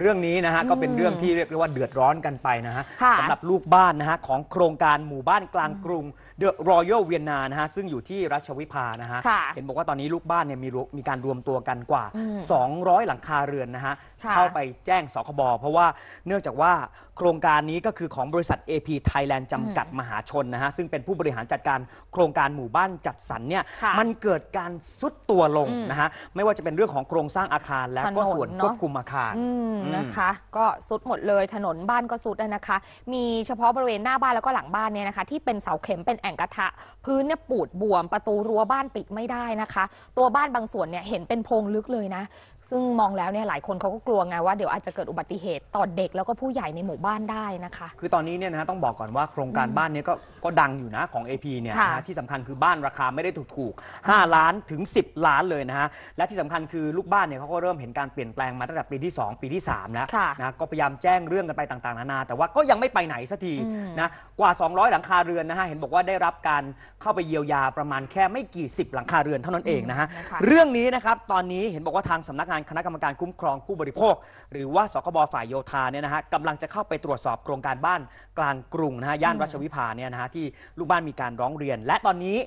เรื่องนี้นะฮะก็เป็นเรื่องที่เรียกได้ว่าเดือดร้อนกันไปนะฮะค่ะสำหรับลูกบ้านนะฮะของโครงการหมู่บ้านกลางกรุงเดอะรอยัลเวียนนานะฮะซึ่งอยู่ที่รัชวิภานะฮะค่ะเห็นบอกว่าตอนนี้ลูกบ้านเนี่ยมีรวมมีการรวมตัวกันกว่า อืม200 หลังคาเรือนนะฮะค่ะเข้าไปแจ้งสคบเพราะว่าเนื่องจากว่าโครงการนี้ก็คือของบริษัท AP Thailand จำกัดมหาชนนะฮะซึ่งเป็นผู้บริหารจัดการโครงการหมู่บ้านจัดสรรเนี่ยค่ะมันเกิดการซุดตัวลงอืมนะฮะไม่ว่าจะเป็นเรื่องของโครงสร้างอาคารและก็ถนนส่วนเนอะ ควบคุมอาคาร อืมอืมนะคะ ก็สุดหมดเลยถนนบ้านก็สุดแล้วนะคะ มีเฉพาะบริเวณหน้าบ้านแล้วก็หลังบ้านเนี่ยนะคะ ที่เป็นเสาเข็มเป็นแอ่งกระทะ พื้นเนี่ยปูดบวมประตูรั้วบ้านปิดไม่ได้นะคะ ตัวบ้านบางส่วนเนี่ยเห็นเป็นโพรงลึกเลยนะ ซึ่งมองแล้วเนี่ยหลายคนเขาก็กลัวไงว่าเดี๋ยวอาจจะเกิดอุบัติเหตุต่อเด็กแล้วก็ผู้ใหญ่ในหมู่บ้านได้นะคะ คือตอนนี้เนี่ยนะฮะต้องบอกก่อนว่าโครงการบ้านเนี้ก็ก็ดังอยู่นะของ AP เนี่ยค่ะนะฮะที่สำคัญคือบ้านราคาไม่ได้ถูกถูกๆ5ล้านถึง 10 ล้านเลยนะฮะและที่สำคัญคือลูกบ้านเนี่ยเขาก็เริ่มเห็นการเปลี่ยนแปลงมาตั้งแต่ปีที่ 2 ปีที่3 แล้วค่ะนะก็พยายามแจ้งเรื่องกันไปต่างๆ นานา แต่ว่าก็ยังไม่ไปไหนสักทีอืมนะกว่า 200 หลังคาเรือนนะฮะเห็นบอกว่าได้รับการเข้าไปเยียวยาประมาณแค่ไม่กี่สิบหลังคาเรือนเท่านั้นเองนะฮะนะคะเรื่องนี้นะครับตอนนี้เห็นบอกว่าทางสำนักงานคณะกรรมการคุ้มครองผู้บริโภค หรือว่าสคบฝ่ายโยธาเนี่ยนะฮะกำลังจะเข้าไปตรวจสอบโครงการบ้านกลางกรุงนะฮะย่านอืมรัชวิภาเนี่ยนะฮะที่ลูกบ้านมีการร้องเรียน และตอนนี้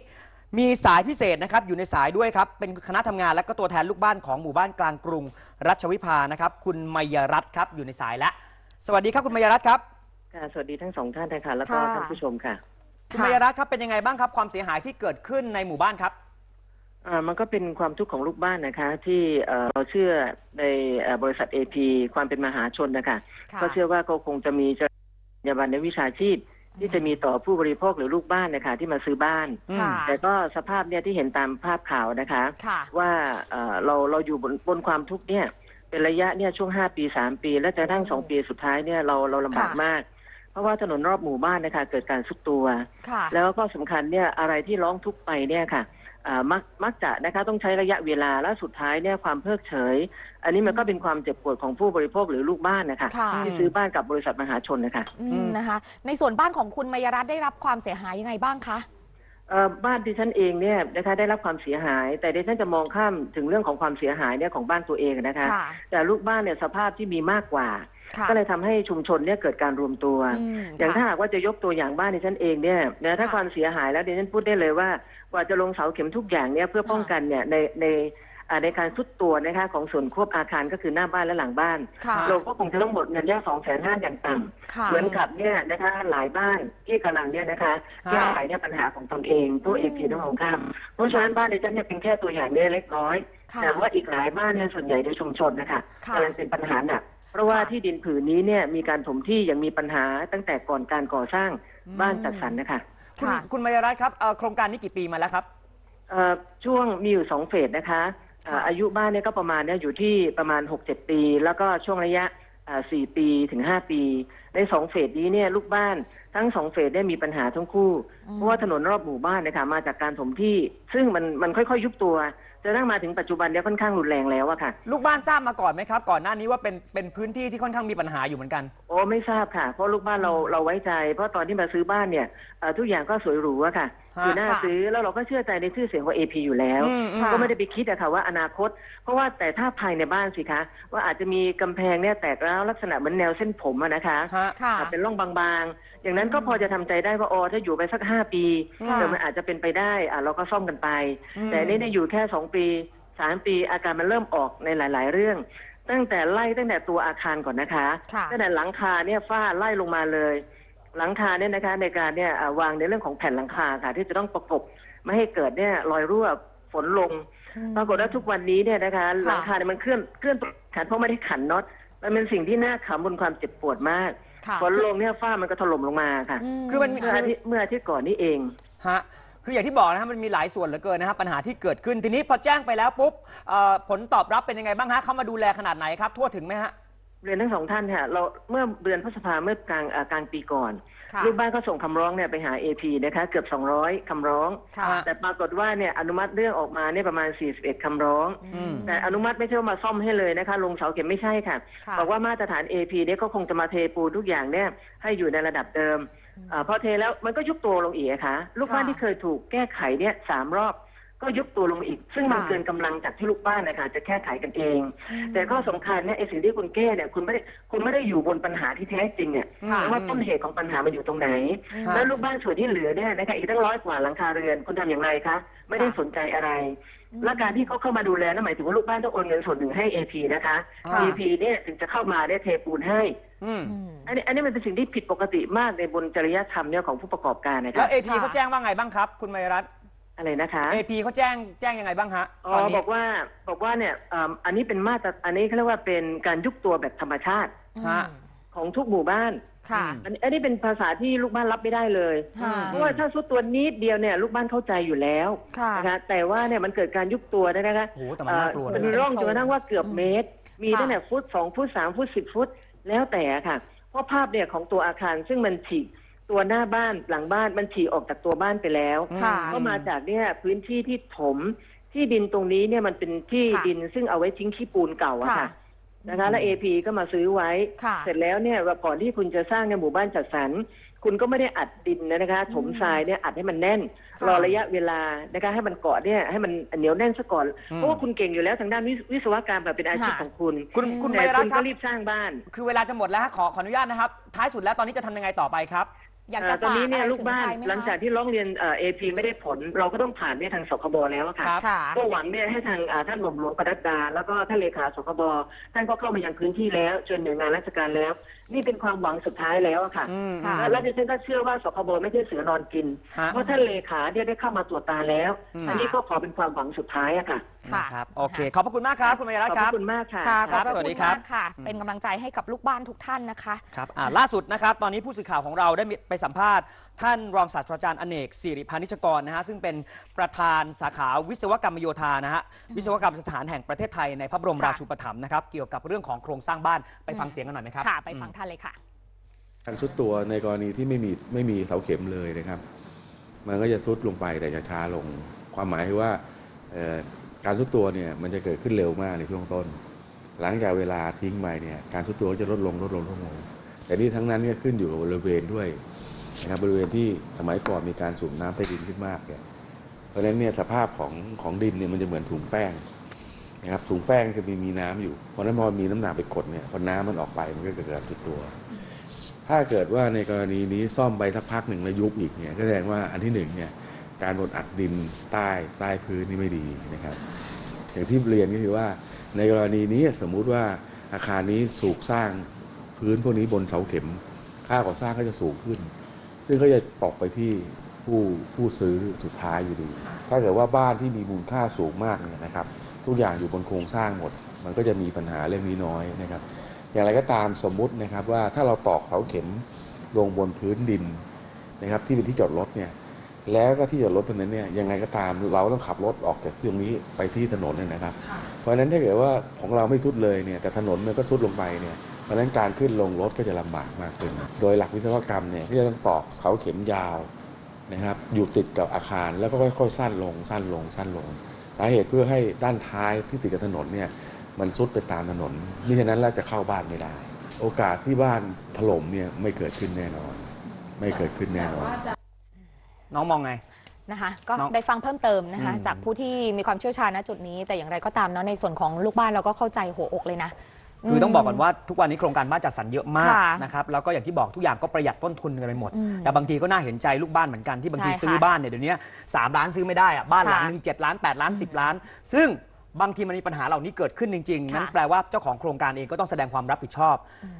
มีสายพิเศษนะครับอยู่ในสายด้วยครับ เป็นคณะทำงานและก็ตัวแทนลูกบ้านของหมู่บ้านกลางกรุง รัชวิภานะครับ คุณมยรัตน์ครับอยู่ในสายแล้วสวัสดีครับคุณมยรัตน์ครับค่ะสวัสดีทั้งสองท่านนะคะแล้วก็ค่ะ ท่านผู้ชมค่ะคุณมยรัตน์ครับเป็นยังไงบ้างครับความเสียหายที่เกิดขึ้นในหมู่บ้านครับ อ่ามันก็เป็นความทุกข์ของลูกบ้านนะคะ ที่เอ่อเราเชื่อในเอ่อบริษัทเอพความเป็นมหาชนนะคะ ค่ะ ก็เชื่อว่าเขาคงจะมีจรรยาบรรณในวิชาชีพ ที่จะมีต่อผู้บริโภคหรือลูกบ้านนะคะที่มาซื้อบ้าน ค่ะ แต่ก็สภาพเนี่ยที่เห็นตามภาพข่าวนะคะ ค่ะ ว่าเอ่อเราเราอยู่บนบนความทุกข์เนี่ย เป็นระยะเนี่ยช่วงห้าปีสามปี และจะทั้งสองปีสุดท้ายเนี่ยเราเราลำบากค่ะ มาก เพราะว่าถนนรอบหมู่บ้านนะคะ เกิดการซุดตัว ค่ะ แล้วก็สำคัญเนี่ยอะไรที่ร้องทุกข์ไปเนี่ยค่ะอ่า มักมักจะนะคะต้องใช้ระยะเวลาและสุดท้ายเนี่ยความเพิกเฉย อันนี้มันก็เป็นความเจ็บปวดของผู้บริโภคหรือลูกบ้านนะคะค่ะ ที่ซื้อบ้านกับบริษัทมหาชนนะคะอืมนะคะ ในส่วนบ้านของคุณมยรัตน์ได้รับความเสียหายยังไงบ้างคะ เอ่อบ้านดิฉันเองเนี่ยนะคะได้รับความเสียหาย แต่ดิฉันจะมองข้ามถึงเรื่องของความเสียหายเนี่ยของบ้านตัวเองนะคะ ค่ะแต่ลูกบ้านเนี่ยสภาพที่มีมากกว่า ค่ะก็เลยทำให้ชุมชนเนี่ยเกิดการรวมตัวอืมอย่างถ้าค่ะ หากว่าจะยกตัวอย่างบ้านดิฉันเองเนี่ยนะถ้าค่ะ ความเสียหายแล้วดิฉันพูดได้เลยว่า กว่าจะลงเสาเข็มทุกอย่างเนี่ยเพื่อป้องกันเนี่ยในในอ่าในการสุดตัวนะคะของส่วนควบอาคารก็คือหน้าบ้านและหลังบ้านค่ะเราก็คงจะต้องหมดเงินแค่สองแสนห้าอย่างต่ค่ะำเหมือนกับเนี่ยนะคะหลายบ้านที่กำลังเนี่ยนะคะแก้ไขเนี่ยปัญหาของตนเองตัวเองผิดต้องของข้ามเพราะฉะนั้นบ้านดิฉันเนี่ยเป็นแค่ตัวอย่างเนี่ยเล็กน้อยค่ะแต่ว่าอีกหลายบ้านเนี่ยส่วนใหญ่ในชุมชนนะคะค่ะกำลังเป็นปัญหาหนักเพราะว่าค่ะที่ดินผืนนี้เนี่ยมีการถมที่ยังมีปัญหาตั้งแต่ก่อนการก่อสร้างบ้านจัดสรรนะคะ คุณค่ะ คุณมยรัตน์ครับเอ่อโครงการนี้กี่ปีมาแล้วครับ เอ่อช่วงมีอยู่สองเฟสนะคะเอ่อค่ะ อายุบ้านเนี่ยก็ประมาณเนี่ยอยู่ที่ประมาณหกเจ็ดปี แล้วก็ช่วงระยะสี่ปีถึงห้าปีในสองเฟสนี้เนี่ยลูกบ้านทั้งสองเฟสเนี่ยมีปัญหาทั้งคู่อืมเพราะว่าถนนรอบหมู่บ้านเนะคะมาจากการถมที่ ซึ่งมันมันค่อยๆ ยุบตัวจนกระทั่งมาถึงปัจจุบันเนี่ยค่อนข้างรุนแรงแล้วอะค่ะ ลูกบ้านทราบมาก่อนไหมครับ ก่อนหน้านี้ว่าเป็นเป็นพื้นที่ที่ค่อนข้างมีปัญหาอยู่เหมือนกัน โอ้ไม่ทราบค่ะ เพราะลูกบ้านเราเราไว้ใจ เพราะตอนที่มาซื้อบ้านเนี่ยเอ่อทุกอย่างก็สวยหรูอะค่ะฮะคือน่าค่ะซื้อแล้วเราก็เชื่อใจในชื่อเสียงของ AP อยู่แล้วอืมอืมค่ะก็ไม่ได้ไปคิดอะค่ะว่าอนาคต เพราะว่าแต่ถ้าภายในบ้านสิคะ ว่าอาจจะมีกำแพงเนี่ยแตกร้าวลักษณะเหมือนแนวเส้นผมอะนะคะฮะค่ะอะเป็นร่องบางๆ อย่างนั้นก็พอจะทำใจได้ว่าอ๋อถ้าอยู่ไปสักห้าปีค่ะเดี๋ยวมันอาจจะเป็นไปได้อะเราก็ซ่อมกันไป อืม แต่อันนี่เนี่ยอยู่แค่สองปีสามปีอาการมันเริ่มออกในหลาย ๆ เรื่อง ตั้งแต่ไล่ตั้งแต่ตัวอาคารก่อนนะคะ ค่ะ ตั้งแต่หลังคาเนี่ยฝ้าไล่ลงมาเลย หลังคาเนี่ยนะคะในการเนี่ยอ่าวางในเรื่องของแผ่นหลังคาค่ะ ที่จะต้องประกบไม่ให้เกิดเนี่ยรอยรั่วฝนลง ปรากฏว่าทุกวันนี้เนี่ยนะคะหลังคาเนี่ยมันเคลื่อนเคลื่อนตัวขันเพราะไม่ได้ขันน็อตมันเป็นสิ่งที่น่าขำบนความเจ็บปวดมาก ค่ะ ฝนลงเนี่ยฝ้ามันก็ถล่มลงมาค่ะ คือมัน เมื่ออาทิตย์เมื่ออาทิตย์ก่อนนี้เอง ฮะคืออย่างที่บอกนะครับมันมีหลายส่วนเหลือเกินนะครับปัญหาที่เกิดขึ้นทีนี้พอแจ้งไปแล้วปุ๊บเอ่อผลตอบรับเป็นยังไงบ้างฮะเขามาดูแลขนาดไหนครับ ทั่วถึงไหมฮะ เรียนทั้งสองท่านค่ะเราเมื่อเดือนพฤษภาเมื่อกลางอ่ากลางปีก่อนค่ะ ลูกบ้านก็ส่งคำร้องเนี่ยไปหา AP นะคะเกือบ 200คำร้อง ค่ะแต่ปรากฏว่าเนี่ยอนุมัติเรื่องออกมาเนี่ยประมาณ 41คำร้อง อืม แต่อนุมัติไม่ใช่ว่ามาซ่อมให้เลยนะคะลงเสาเข็มไม่ใช่ค่ะ ค่ะบอกว่ามาตรฐาน AP เนี่ยก็คงจะมาเทปูนทุกอย่างเนี่ยให้อยู่ในระดับเดิมอาพอเทแล้วมันก็ยุบตัวลงอีกอะค่ะ ลูกบ้านค่ะที่เคยถูกแก้ไขเนี่ยสามรอบ ก็ยุบตัวลงมาอีก ซึ่งมันค่ะ เกินกำลังจากที่ลูกบ้านนะคะจะแก้ไขกันเอง แต่ข้อสำคัญเนี่ยไอ้สิ่งที่คุณแก้เนี่ยคุณไม่ได้คุณไม่ได้อยู่บนปัญหาที่แท้จริงเนี่ยค่ะ ว่าต้นเหตุของปัญหามันอยู่ตรงไหน ค่ะแล้วลูกบ้านส่วนที่เหลือเนี่ยนะคะอีกตั้งร้อยกว่าหลังคาเรือนคุณทำอย่างไรคะไม่ได้สนใจอะไร และการที่เขาเข้ามาดูแลนั่นหมายถึงว่าลูกบ้านต้องโอนเงินส่วนหนึ่งให้ AP นะคะ ค่ะ AP เนี่ยถึงจะเข้ามาได้เทปูนให้ อืมอืม อันนี้อันนี้มันเป็นสิ่งที่ผิดปกติมากในบนจริยธรรมเนี่ยของผู้ประกอบการนะแล้คะวเอพีค่ะ เขาแจ้งว่าไงบ้างครับ คุณมายรัตน์ อะไรนะคะเอพีเขาแจ้งแจ้งยังไงบ้างฮะอ๋ตอนอนี้บอกว่าบอกว่าเนี่ยเอิ่มอันนี้เป็นมาตรอันนี้เขาเรียกว่าเป็นการยุบตัวแบบธรรมชาติฮะ ของทุกหมู่บ้าน ค่ะ อันนี้อันนี้เป็นภาษาที่ลูกบ้านรับไม่ได้เลย ค่ะ เพราะว่าถ้าสุดตัวนิดเดียวเนี่ยลูกบ้านเข้าใจอยู่แล้วค่ะ นะคะแต่ว่าเนี่ยมันเกิดการยุบตัวได้นะคะโอ้โหแต่มันน่ากลัวเอ่อนะเป็นร่องจนกระทั่งว่าเกือบเมตร มีค่ะตั้งแต่ฟุตสองฟุตสามฟุตสิบฟุตแล้วแต่ค่ะ เพราะภาพเนี่ยของตัวอาคารซึ่งมันฉีก ตัวหน้าบ้านหลังบ้านมันฉีกออกจากตัวบ้านไปแล้วค่ะ ก็มาจากเนี่ยพื้นที่ที่ถมที่ดินตรงนี้เนี่ยมันเป็นที่ค่ะ ดินซึ่งเอาไว้ทิ้งขี้ปูนเก่าอะค่ะค่ะนะคะแล้วเอพีก็มาซื้อไว้ ค่ะ เสร็จแล้วเนี่ยก่อนที่คุณจะสร้างในหมู่บ้านจัดสรรคุณก็ไม่ได้อัดดินนะคะ ถมทรายเนี่ยอัดให้มันแน่น ค่ะรอระยะเวลานะคะ ให้มันเกาะเนี่ยให้มันเหนียวแน่นซะก่อนอืม เพราะว่าคุณเก่งอยู่แล้วทางด้านวิวิศวกรรมแบบเป็นอาชีพค่ะ ของคุณคุณคุณแต่มายรัตคุณน์คก็รับรีบสร้างบ้าน คือเวลาจะหมดแล้วฮะขอขออนุญาตนะครับ ท้ายสุดแล้วตอนนี้จะทำยังไงต่อไปครับ อยากจะเอ่อตอนนี้เนี่ยฝะไรลูกบ้านถึงใครไมคะหลังจากที่ร้องเรียนเอพีไม่ได้ผล เราก็ต้องผ่านเนี่ยทางสคบแล้วอะค่ะ ครับ ค่ะ ก็หวังเนี่ยให้ทางอ่าท่านหม่อมหลวงปนัดดา แล้วก็ท่านเลขาสคบท่านก็เข้ามายังพื้นที่แล้วจนหน่วยงานราชการแล้ว นี่เป็นความหวังสุดท้ายแล้วอะค่ะ อืมค่ะ และและดิฉันก็เชื่อว่าสคบไม่ใช่เสือนอนกิน ฮะ เพราะท่านเลขาเนี่ยได้เข้ามาตรวจตาแล้ว อืม อันนี้ก็ขอเป็นความหวังสุดท้ายอะค่ะค่ะนะครับโอเค ขอบพระคุณมากครับคุณมายรัตขอบน์คพรับระคุณมากค่ะ ค่ะครับขอพะสวัสดีณครับ มากค่ะ เป็นกำลังใจให้กับลูกบ้านทุกท่านนะคะ ครับอ่าล่าสุดนะครับ ตอนนี้ผู้สื่อข่าวของเราได้มีไปสัมภาษณ์ ท่านรองศาสตราจารย์อเนกสิริพานิชกรนะฮะซึ่งเป็นประธานสาขาวิศวกรรมโยธานะฮะวิศวกรรมสถานแห่งประเทศไทยในพระบรมค่ะ ราชูปถัมภ์นะครับ เกี่ยวกับเรื่องของโครงสร้างบ้านไปฟังเสียงกันหน่อยไหมครับ ค่ะ ไปฟังท่านเลยค่ะ การซุดตัวในกรณีที่ไม่มีไม่มีเสาเข็มเลยนะครับ มันก็จะซุดลงไปแต่จะช้าลง ความหมายคือว่าเอ่อ การซุดตัวเนี่ยมันจะเกิดขึ้นเร็วมากในช่วงต้น หลังจากเวลาทิ้งไปเนี่ยการซุดตัวก็จะลดลงลดลงลดลง แต่นี่ทั้งนั้นเนี่ยขึ้นอยู่กับบริเวณด้วยนะครับบริเวณที่สมัยก่อนมีการสูบน้ำใต้ดินขึ้นมากเนี่ยเพราะฉะนั้นเนี่ยสภาพของของดินเนี่ยมันจะเหมือนถุงแป้งนะครับถุงแป้งคือมีมีน้ำอยู่เพราะนั้นพอมีน้ำหนักไปกดเนี่ยพอน้ำมันออกไปมันก็เกิดการซุดตัว ถ้าเกิดว่าในกรณีนี้ซ่อมไปสักพักหนึ่งแล้วยุบอีกเนี่ยก็แสดงว่าอันที่หนึ่งเนี่ย การบดอัดดินใต้ใต้พื้นนี่ไม่ดีนะครับ อย่างที่เรียนก็คือว่าในกรณีนี้สมมุติว่าอาคารนี้สูกสร้างพื้นพวกนี้บนเสาเข็ม ค่าก่อสร้างก็จะสูงขึ้น ซึ่งก็จะตกไปที่ผู้ผู้ซื้อสุดท้ายอยู่ดี ถ้าเกิดว่าบ้านที่มีมูลค่าสูงมากเนี่ยนะครับ ทุกอย่างอยู่บนโครงสร้างหมด มันก็จะมีปัญหาเรื่องนี้น้อยนะครับ อย่างไรก็ตามสมมุตินะครับว่าถ้าเราตอกเสาเข็มลงบนพื้นดินนะครับที่เป็นที่จอดรถเนี่ย แล้วก็ที่จอดรถตรงนั้นเนี่ยยังไงก็ตามเราต้องขับรถออกจากตรงนี้ไปที่ถนนเนี่ยนะครับ เพราะฉะนั้นถ้าเกิดว่าของเราไม่สุดเลยเนี่ยแต่ถนนมันก็สุดลงไปเนี่ยเพราะฉะนั้นการขึ้นลงรถก็จะลำบากมากขึ้น โดยหลักวิศวกรรมเนี่ยก็จะต้องตอกเสาเข็มยาวนะครับอยู่ติดกับอาคารแล้วก็ค่อยๆสั้นลงสั้นลงสั้นลง สาเหตุเพื่อให้ด้านท้ายที่ติดกับถนนเนี่ยมันซุดไปตามถนนมิฉะนั้นแล้วจะเข้าบ้านไม่ได้ โอกาสที่บ้านถล่มเนี่ยไม่เกิดขึ้นแน่นอน ไม่เกิดขึ้นแน่นอน น้องมองไง นะคะก็น้องได้ฟังเพิ่มเติมนะคะ อืม จากผู้ที่มีความเชี่ยวชาญณจุดนี้ แต่อย่างไรก็ตามเนาะในส่วนของลูกบ้านเราก็เข้าใจหัวอกเลยนะ คือต้องบอกก่อนว่าทุกวันนี้โครงการบ้านจัดสรรเยอะมากค่ะนะครับแล้วก็อย่างที่บอกทุกอย่างก็ประหยัดต้นทุนกันไปหมด อืมแต่บางทีก็น่าเห็นใจลูกบ้านเหมือนกันที่บางทีใช่ค่ะซื้อบ้านเนี่ยเดี๋ยวนี้สามล้านซื้อไม่ได้อะบ้านหลังค่ะ หนึ่งเจ็ดล้านแปดล้านสิบล้าน ซึ่ง บางทีมันมีปัญหาเหล่านี้เกิดขึ้นจริงๆ ค่ะนั่นแปลว่าเจ้าของโครงการเองก็ต้องแสดงความรับผิดชอบ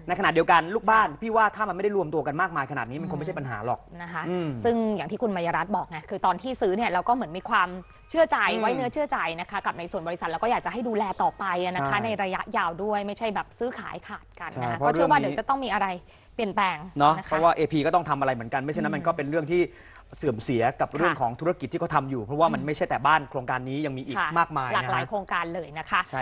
ในขณะเดียวกันลูกบ้าน พี่ว่าถ้ามันไม่ได้รวมตัวกันมากมายขนาดนี้มันคงไม่ใช่ปัญหาหรอก นะคะ อืม ซึ่งอย่างที่คุณมายรัตน์บอกไงคือตอนที่ซื้อเนี่ยเราก็เหมือนมีความ เชื่อใจอืมไว้เนื้อเชื่อใจนะคะ กับในส่วนบริษัทแล้วก็อยากจะให้ดูแลต่อไปอะนะคะ ใช่ ในระยะยาวด้วยไม่ใช่แบบซื้อขายขาดกันใช่นะคะเพราะก็เชื่อว่าเรื่องนี้เดี๋ยวจะต้องมีอะไรเปลี่ยนแปลงเนาะนะคะเพราะว่า AP ก็ต้องทำอะไรเหมือนกัน ไม่เช่นนั้นมันก็เป็นเรื่องที่เสื่อมเสียกับเรื่องของธุรกิจที่เขาทำอยู่ เพราะว่ามันไม่ใช่แต่บ้านโครงการนี้ยังมีอีกค่ะมากมายหลากนะหลายฮะ โครงการเลยนะคะ